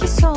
que só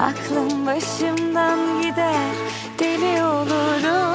Aklım başımdan gider Deli olurum.